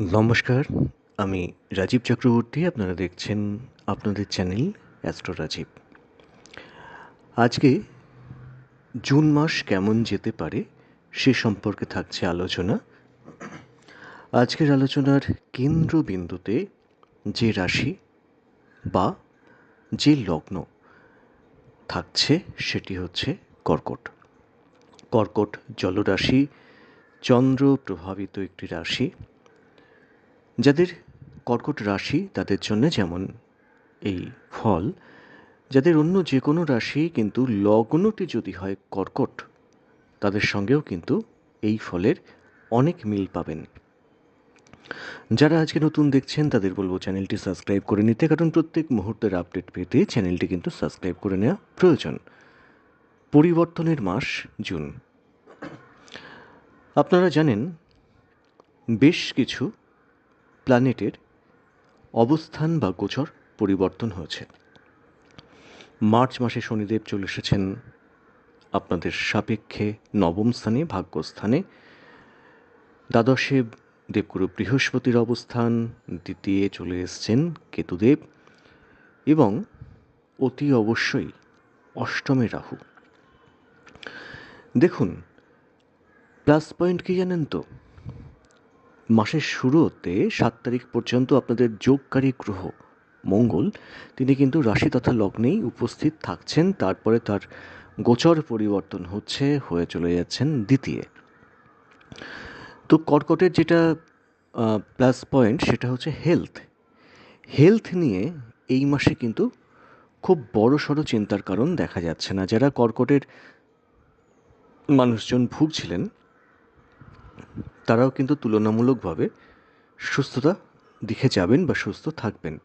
নমস্কার, আমি রাজীব চক্রবর্তী, আপনারা দেখছেন আপনাদের চ্যানেল অ্যাস্ট্রো রাজীব। আজকে জুন মাস কেমন যেতে পারে সে সম্পর্কে থাকছে আলোচনা। আজকের আলোচনার কেন্দ্রবিন্দুতে যে রাশি বা যে লগ্ন থাকছে সেটি হচ্ছে কর্কট। কর্কট জলরাশি, চন্দ্র প্রভাবিত একটি রাশি যাদের কর্কট রাশি তাদের জন্য যেমন এই ফল, যাদের অন্য যে কোনো রাশি কিন্তু লগ্নটি যদি হয় কর্কট, তাদের সঙ্গেও কিন্তু এই ফলের অনেক মিল পাবেন। যারা আজকে নতুন দেখছেন, তাদের বলব চ্যানেলটি সাবস্ক্রাইব করে নিতে, কারণ প্রত্যেক মুহূর্তের আপডেট পেতে চ্যানেলটি কিন্তু সাবস্ক্রাইব করে নেওয়া প্রয়োজন। পরিবর্তনের মাস, জুন। আপনারা জানেন, বেশ কিছু প্ল্যানেটের অবস্থান বা গোচর পরিবর্তন হয়েছে। মার্চ মাসে শনিদেব চলে এসেছেন আপনাদের সাপেক্ষে নবম স্থানে, ভাগ্যস্থানে। দ্বাদশে দেবগুরু বৃহস্পতির অবস্থান, দ্বিতীয় চলে এসছেন কেতুদেব এবং অতি অবশ্যই অষ্টমে রাহু। দেখুন, প্লাস পয়েন্ট কি জানেন তো? মাসের শুরুতে সাত তারিখ পর্যন্ত আপনাদের যোগকারী গ্রহ মঙ্গল, তিনি কিন্তু রাশি তথা লগ্নেই উপস্থিত থাকছেন, তারপরে তার গোচর পরিবর্তন হচ্ছে, হয়ে চলে যাচ্ছেন দ্বিতীয়। তো কর্কটের যেটা প্লাস পয়েন্ট সেটা হচ্ছে হেলথ হেলথ নিয়ে এই মাসে কিন্তু খুব বড় সড়ো চিন্তার কারণ দেখা যাচ্ছে না। যারা কর্কটের মানুষজন ভুগছিলেন তারাও কিন্তু তুলনামূলকভাবে সুস্থতা দিকে যাবেন বা সুস্থ থাকবেন।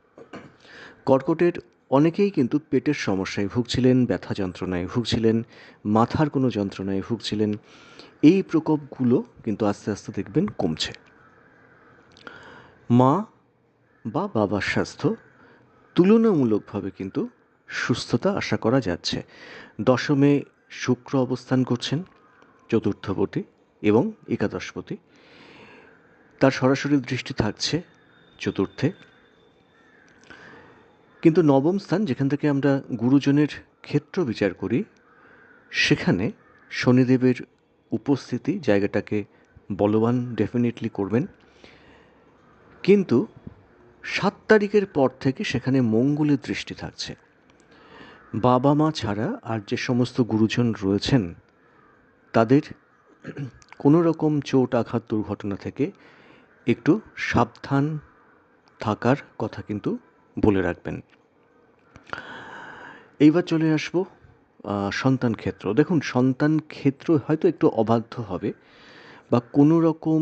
কর্কটের অনেকেই কিন্তু পেটের সমস্যায় ভুগছিলেন, ব্যথা যন্ত্রণায় ভুগছিলেন, মাথার কোনো যন্ত্রণায় ভুগছিলেন। এই প্রকোপগুলো কিন্তু আস্তে আস্তে দেখবেন কমছে। মা বা বাবার স্বাস্থ্য তুলনামূলকভাবে কিন্তু সুস্থতা আশা করা যাচ্ছে। দশমে শুক্র অবস্থান করছেন চতুর্থপতি এবং একাদশপতি। তার সরাসরি দৃষ্টি থাকছে চতুর্থে। কিন্তু নবম স্থান যেখান থেকে আমরা গুরুজনের ক্ষেত্র বিচার করি, সেখানে শনিদেবের উপস্থিতি জায়গাটাকে বলবান ডেফিনেটলি করবেন। কিন্তু সাত তারিখের পর থেকে সেখানে মঙ্গলের দৃষ্টি থাকছে। বাবা মা ছাড়া আর যে সমস্ত গুরুজন রয়েছেন, তাদের কোনো রকম চোট আঘাত দুর্ঘটনা থেকে একটু সাবধান থাকার কথা কিন্তু বলে রাখবেন। এইবার চলে আসব সন্তান ক্ষেত্র। দেখুন, সন্তান ক্ষেত্র হয়তো একটু অবাধ্য হবে বা কোনো রকম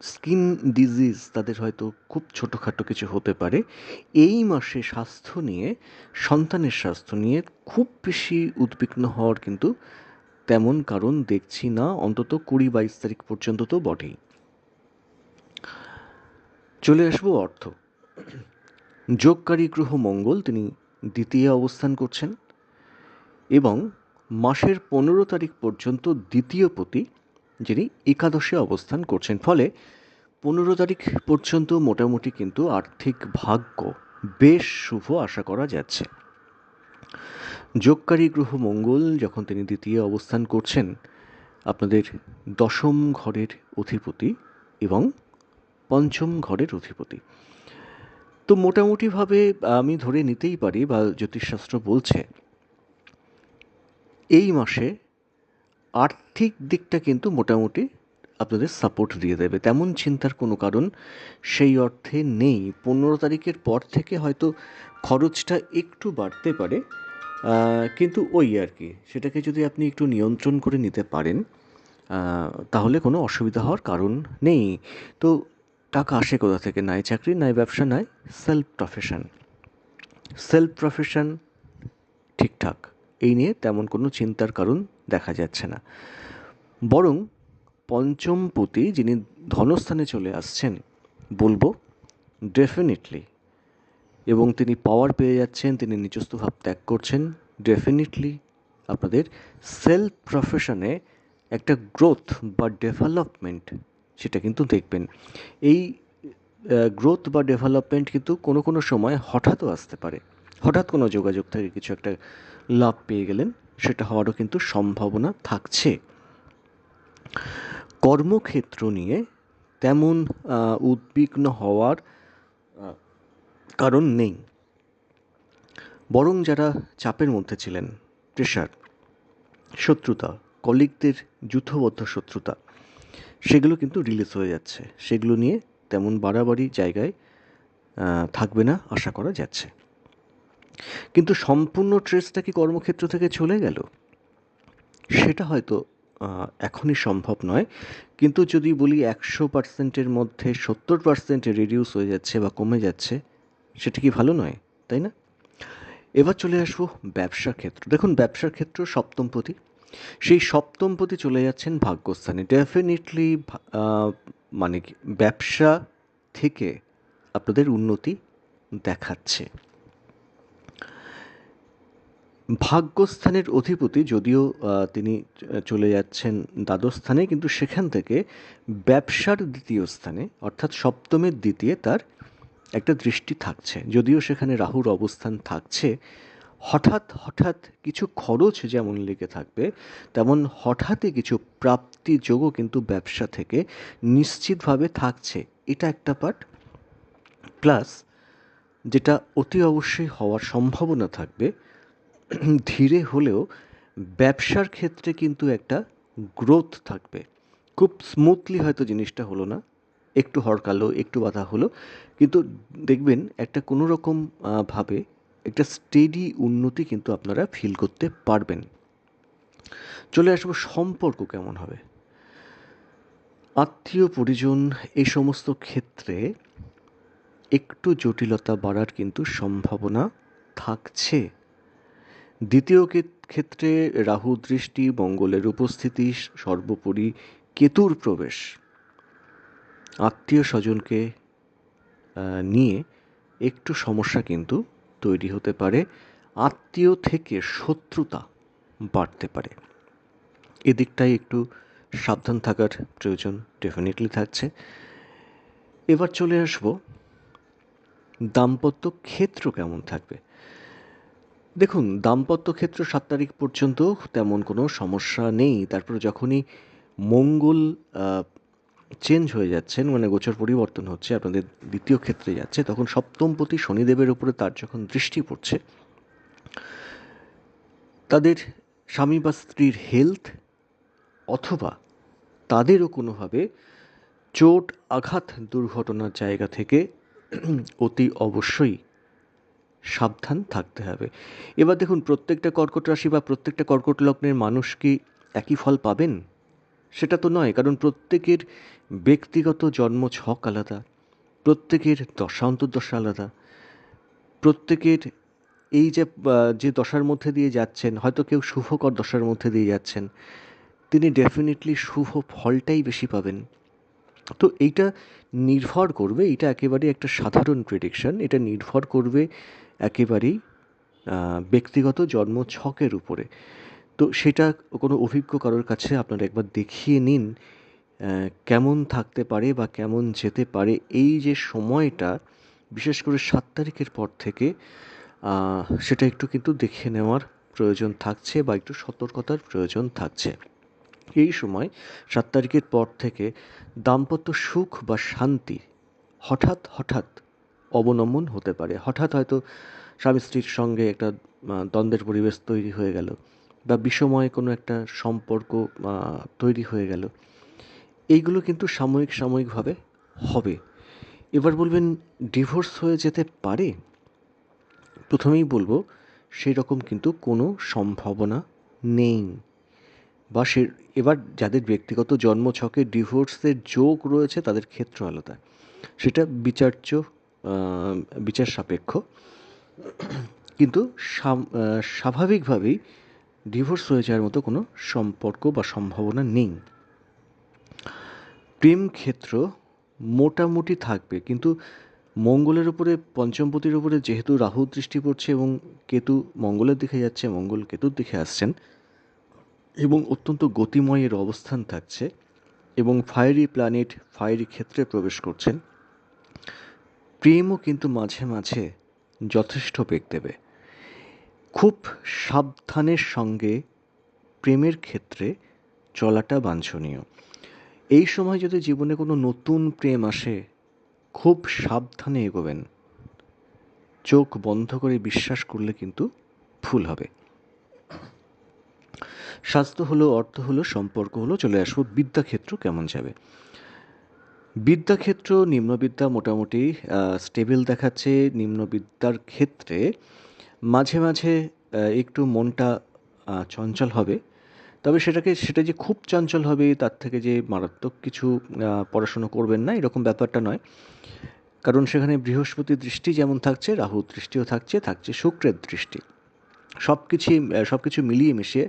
স্কিন ডিজিজ তাদের হয়তো খুব ছোটোখাটো কিছু হতে পারে। এই মাসে স্বাস্থ্য নিয়ে, সন্তানের স্বাস্থ্য নিয়ে খুব বেশি উদ্বিগ্ন হওয়ার কিন্তু তেমন কারণ দেখছি না, অন্তত কুড়ি বাইশ তারিখ পর্যন্ত তো বটেই। চলে আসব অর্থ। যোগকারী গ্রহ মঙ্গল, তিনি দ্বিতীয় অবস্থান করছেন এবং মাসের পনেরো তারিখ পর্যন্ত দ্বিতীয় পতি, যিনি একাদশে অবস্থান করছেন। ফলে পনেরো তারিখ পর্যন্ত মোটামুটি কিন্তু আর্থিক ভাগ্য বেশ শুভ আশা করা যাচ্ছে। যোগকারী গ্রহ মঙ্গল যখন তিনি দ্বিতীয় অবস্থান করছেন, আপনাদের দশম ঘরের অধিপতি এবং পঞ্চম ঘরের অধিপতি। তো মোটামুটিভাবে আমি ধরে নিতেই পারি বা জ্যোতিষশাস্ত্র বলছে, এই মাসে আর্থিক দিকটা কিন্তু মোটামুটি আপনাদের সাপোর্ট দিয়ে দেবে। তেমন চিন্তার কোনো কারণ সেই অর্থে নেই। পনেরো তারিখের পর থেকে হয়তো খরচটা একটু বাড়তে পারে। কিন্তু ওই আর কি। সেটাকে যদি আপনি একটু নিয়ন্ত্রণ করে নিতে পারেন তাহলে কোনো অসুবিধা হওয়ার কারণ নেই। তো টাকা আসে কোথা থেকে? নাই চাকরি, নাই ব্যবসা, নাই সেলফ প্রফেশন সেলফ প্রফেশন ঠিকঠাক। এই নিয়ে তেমন কোনো চিন্তার কারণ দেখা যাচ্ছে না। বরং পঞ্চমপতি যিনি ধনস্থানে চলে আসছেন, বলব ডেফিনেটলি এবং তিনি পাওয়ার পেয়ে যাচ্ছেন, তিনি নিজস্ব ভাব ত্যাগ করছেন। ডেফিনেটলি আপনাদের সেলফ প্রফেশনে একটা গ্রোথ বা ডেভেলপমেন্ট সেটা কিন্তু দেখবেন। এই গ্রোথ বা ডেভেলপমেন্ট কিন্তু কোনো কোনো সময় হঠাৎও আসতে পারে। হঠাৎ কোনো যোগাযোগ থেকে কিছু একটা লাভ পেয়ে গেলেন, সেটা হওয়ারও কিন্তু সম্ভাবনা থাকছে। কর্মক্ষেত্র নিয়ে তেমন উদ্বিগ্ন হওয়ার কারণ নেই। বরং যারা চাপের মধ্যে ছিলেন প্রেশার শত্রুতা কলিগদের যুদ্ধবদ্ধ শত্রুতা, সেগুলো কিন্তু রিলিজ হয়ে যাচ্ছে। সেগুলো নিয়ে তেমন বাড়াবাড়ি জায়গায় থাকবে না আশা করা যাচ্ছে। কিন্তু সম্পূর্ণ ট্রেসটা কি কর্মক্ষেত্র থেকে চলে গেল? সেটা হয়তো এখনই সম্ভব নয়। কিন্তু যদি বলি একশো পার্সেন্টের মধ্যে সত্তর পার্সেন্টে রিডিউস হয়ে যাচ্ছে বা কমে যাচ্ছে সেটা কি ভালো নয়, তাই না? এবার চলে আসব ব্যবসার ক্ষেত্র। দেখুন, ব্যবসার ক্ষেত্র সপ্তমপতি সেই সপ্তমপতি চলে যাচ্ছেন ভাগ্যস্থানে। ডেফিনেটলি মানে ব্যবসা থেকে আপনাদের উন্নতি দেখাচ্ছে। ভাগ্যস্থানের অধিপতি যদিও তিনি চলে যাচ্ছেন দ্বাদশ স্থানে, কিন্তু সেখান থেকে ব্যবসার দ্বিতীয় স্থানে, অর্থাৎ সপ্তমের দ্বিতীয় তার একটা দৃষ্টি থাকছে, যদিও সেখানে রাহুর অবস্থান থাকছে। হঠাৎ হঠাৎ কিছু খরচ যেমন লেগে থাকবে, তেমন হঠাৎই কিছু প্রাপ্তি যোগও কিন্তু ব্যবসা থেকে নিশ্চিতভাবে থাকছে। এটা একটা পার্ট প্লাস যেটা অতি অবশ্যই হওয়ার সম্ভাবনা থাকবে, ধীরে হলেও ব্যবসার ক্ষেত্রে কিন্তু একটা গ্রোথ থাকবে। খুব স্মুথলি হয়তো জিনিসটা হলো না। একটু হরকালো একটু বাধা হলো। কিন্তু দেখবেন একটা কোনো রকম ভাবে একটা স্টেডি উন্নতি কিন্তু আপনারা ফিল করতে পারবেন। চলে আসব সম্পর্ক কেমন হবে? আত্মীয়, পরিজন এই সমস্ত ক্ষেত্রে একটু জটিলতা বাড়ার কিন্তু সম্ভাবনা থাকছে। দ্বিতীয় ক্ষেত্রে রাহু, দৃষ্টি, মঙ্গলের উপস্থিতি, সর্বোপরি কেতুর প্রবেশ। আত্মীয় স্বজনকে নিয়ে একটু সমস্যা কিন্তু তৈরি হতে পারে। আত্মীয় থেকে শত্রুতা বাড়তে পারে। এদিকটাই একটু সাবধান থাকার প্রয়োজন ডেফিনেটলি থাকছে। এবার চলে আসব, দাম্পত্য ক্ষেত্র কেমন থাকবে? দেখুন, দাম্পত্য ক্ষেত্র সাত তারিখ পর্যন্ত তেমন কোনো সমস্যা নেই। তারপর যখনই মঙ্গল চেঞ্জ হয়ে যাচ্ছেন মানে গোচর পরিবর্তন হচ্ছে, আপনাদের দ্বিতীয় ক্ষেত্রে যাচ্ছে, তখন সপ্তমপতি শনিদেবের উপরে তার যখন দৃষ্টি পড়ছে, তাদের স্বামী বা স্ত্রীর হেলথ অথবা তাদেরও কোনোভাবে চোট আঘাত দুর্ঘটনার জায়গা থেকে অতি অবশ্যই সাবধান থাকতে হবে। এবার দেখুন, প্রত্যেকটা কর্কট রাশি বা প্রত্যেকটা কর্কট লগ্নের মানুষ কি একই ফল পাবেন? সেটা তো নয়, কারণ প্রত্যেকের ব্যক্তিগত জন্ম ছক আলাদা, প্রত্যেকের দশা অন্তর্দশা আলাদা, প্রত্যেকের এই যে যে দশার মধ্যে দিয়ে যাচ্ছেন, হয়তো কেউ শুভকর দশার মধ্যে দিয়ে যাচ্ছেন, তিনি ডেফিনেটলি শুভ ফলটাই বেশি পাবেন। তো এইটা নির্ভর করবে এটা একেবারে একটা সাধারণ প্রেডিকশন এটা নির্ভর করবে একেবারেই ব্যক্তিগত জন্ম ছকের উপরে। তো সেটা কোনো অভিজ্ঞ কারোর কাছে আপনারা একবার দেখিয়ে নিন কেমন থাকতে পারে বা কেমন যেতে পারে। এই যে সময়টা, বিশেষ করে সাত তারিখের পর থেকে সেটা একটু কিন্তু দেখে নেওয়ার প্রয়োজন থাকছে বা একটু সতর্কতার প্রয়োজন থাকছে। এই সময় সাত তারিখের পর থেকে দাম্পত্য সুখ বা শান্তি হঠাৎ হঠাৎ অবনমন হতে পারে। হঠাৎ হয়তো স্বামী স্ত্রীর সঙ্গে একটা দ্বন্দ্বের পরিবেশ তৈরি হয়ে গেল। বা বিষময় কোনো একটা সম্পর্ক তৈরি হয়ে গেল। এইগুলো কিন্তু সাময়িক সাময়িকভাবে হবে। এবার বলবেন, ডিভোর্স হয়ে যেতে পারে? প্রথমেই বলব সেই রকম কিন্তু কোনো সম্ভাবনা নেই। বা সে, এবার যাদের ব্যক্তিগত জন্মছকে ডিভোর্সের যোগ রয়েছে, তাদের ক্ষেত্র আলাদা সেটা বিচার্য বিচার সাপেক্ষ। কিন্তু স্বাভাবিকভাবেই ডিভোর্স হয়ে যাওয়ার মতো কোনো সম্পর্ক বা সম্ভাবনা নেই। প্রেম ক্ষেত্র মোটামুটি থাকবে, কিন্তু মঙ্গলের উপরে, পঞ্চমপতির উপরে যেহেতু রাহু দৃষ্টি পড়ছে এবং কেতু মঙ্গলের দিকে যাচ্ছে, মঙ্গল কেতুর দিকে আসছেন এবং অত্যন্ত গতিময়ের অবস্থান থাকছে এবং ফায়ারি প্ল্যানেট ফায়ারি ক্ষেত্রে প্রবেশ করছেন। প্রেমও কিন্তু মাঝে মাঝে যথেষ্ট বেগ দেবে। খুব সাবধানের সঙ্গে প্রেমের ক্ষেত্রে চলাটা বাঞ্ছনীয়। এই সময় যদি জীবনে কোনো নতুন প্রেম আসে, খুব সাবধানে এগোবেন। চোখ বন্ধ করে বিশ্বাস করলে কিন্তু ভুল হবে। স্বাস্থ্য হলো, অর্থ হলো, সম্পর্ক হলো, চলে আসব বিদ্যাক্ষেত্র কেমন যাবে। বিদ্যাক্ষেত্র, নিম্নবিদ্যা মোটামুটি স্টেবল দেখাচ্ছে। নিম্নবিদ্যার ক্ষেত্রে মাঝে মাঝে একটু মনটা চঞ্চল হবে। তবে সেটাকে, সেটা যে খুব চঞ্চল হবে, তার থেকে যে মারাত্মক কিছু পড়াশুনো করবেন না, এরকম ব্যাপারটা নয়। কারণ সেখানে বৃহস্পতির দৃষ্টি যেমন থাকছে রাহুর দৃষ্টিও থাকছে থাকছে শুক্রের দৃষ্টি। সব কিছুই সব কিছু মিলিয়ে মিশিয়ে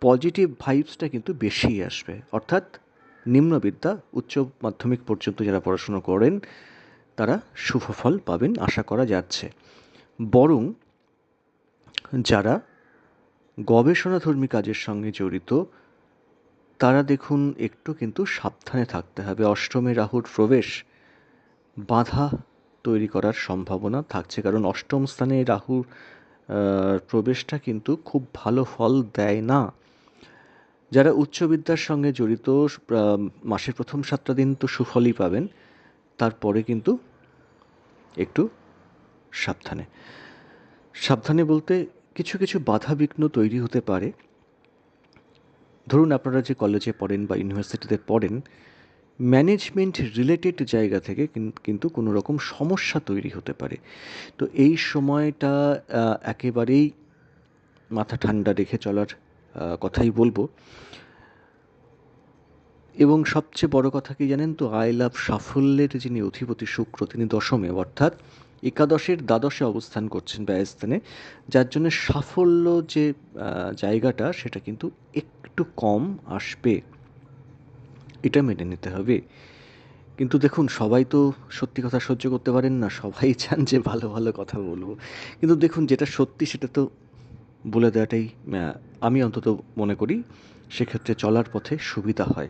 পজিটিভ ভাইবসটা কিন্তু বেশি আসবে। অর্থাৎ নিম্নবিদ্যা, উচ্চ মাধ্যমিক পর্যন্ত যারা পড়াশুনো করেন, তারা শুভ ফল পাবেন, আশা করা যাচ্ছে। বরং যারা গবেষণাধর্মী কাজের সঙ্গে জড়িত, তারা দেখুন একটু কিন্তু সাবধানে থাকতে হবে। অষ্টমে রাহুর প্রবেশ বাধা তৈরি করার সম্ভাবনা থাকছে, কারণ অষ্টম স্থানে রাহুর প্রবেশটা কিন্তু খুব ভালো ফল দেয় না। যারা উচ্চবিদ্যার সঙ্গে জড়িত মাসের প্রথম সাতটা দিন তো সুফলই পাবেন, তারপরে কিন্তু একটু সাবধানে। সাবধানে বলতে কিছু কিছু বাধা বিঘ্ন তৈরি হতে পারে। ধরুন আপনারা যে কলেজে পড়েন বা ইউনিভার্সিটিতে পড়েন ম্যানেজমেন্ট রিলেটেড জায়গা থেকে কিন্তু কোনো রকম সমস্যা তৈরি হতে পারে। তো এই সময়টা একেবারেই মাথা ঠান্ডা রেখে চলার কথাই বলব। এবং সবচেয়ে বড় কথা কি জানেন তো? আই লাভ সাফল্যের যিনি অধিপতি শুক্র, তিনি দশমে, অর্থাৎ একাদশের দ্বাদশে অবস্থান করছেন ব্যয়স্থানে, যার জন্য সাফল্য যে জায়গাটা, সেটা কিন্তু একটু কম আসবে। এটা মেনে নিতে হবে। কিন্তু দেখুন, সবাই তো সত্যি কথা সহ্য করতে পারেন না, সবাই চান যে ভালো ভালো কথা বলব। কিন্তু দেখুন, যেটা সত্যি, সেটা তো বলে দেওয়াটাই আমি অন্তত মনে করি, সেক্ষেত্রে চলার পথে সুবিধা হয়।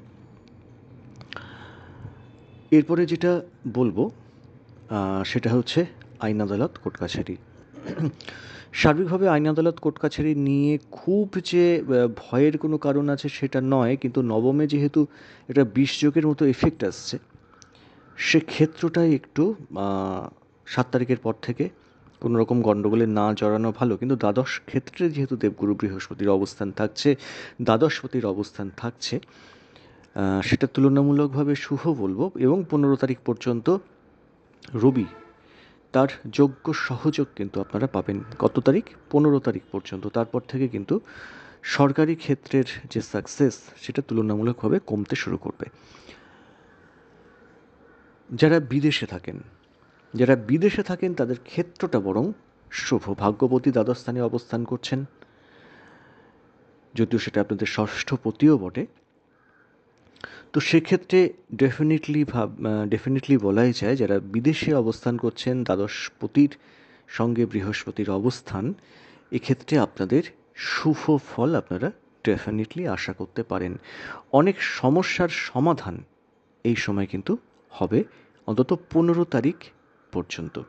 এরপরে যেটা বলব সেটা হচ্ছে আইন আদালত, কোর্ট কাছারি। সার্বিকভাবে আইন আদালত, কোর্ট কাছারি নিয়ে খুব যে ভয়ের কোনো কারণ আছে সেটা নয়, কিন্তু নবমে যেহেতু এটা যোগের মতো এফেক্ট আসছে সে সেক্ষেত্রটাই একটু সাত তারিখের পর থেকে কোনো রকম গণ্ডগোলে না জড়ানো ভালো। কিন্তু দ্বাদশ ক্ষেত্রে যেহেতু দেবগুরু বৃহস্পতির অবস্থান থাকছে দ্বাদশপতির অবস্থান থাকছে সেটা তুলনামূলকভাবে শুভ বলব। এবং পনেরো তারিখ পর্যন্ত রবি তার যোগ্য সহযোগ কিন্তু আপনারা পাবেন। কত তারিখ? পনেরো তারিখ পর্যন্ত। তারপর থেকে কিন্তু সরকারি ক্ষেত্রের যে সাকসেস সেটা তুলনামূলকভাবে কমতে শুরু করবে। যারা বিদেশে থাকেন, যারা বিদেশে থাকেন, তাদের ক্ষেত্রটা বরং শুভ। ভাগ্যবতী দ্বাদশ স্থানে অবস্থান করছেন। যদিও সেটা আপনাদের ষষ্ঠপতিও বটে তো সেক্ষেত্রে ডেফিনেটলি ভাব ডেফিনেটলি বলাই যায় যারা বিদেশে অবস্থান করছেন দ্বাদশপতির সঙ্গে বৃহস্পতির অবস্থান, এক্ষেত্রে আপনাদের শুভ ফল আপনারা ডেফিনেটলি আশা করতে পারেন। অনেক সমস্যার সমাধান এই সময় কিন্তু হবে অন্তত পনেরো তারিখ পর্যন্ত।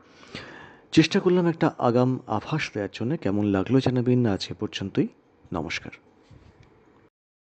চেষ্টা করলাম একটা আগাম আভাস দেওয়ার জন্য। কেমন লাগল জানাবেন? না আছে পর্যন্তই। নমস্কার।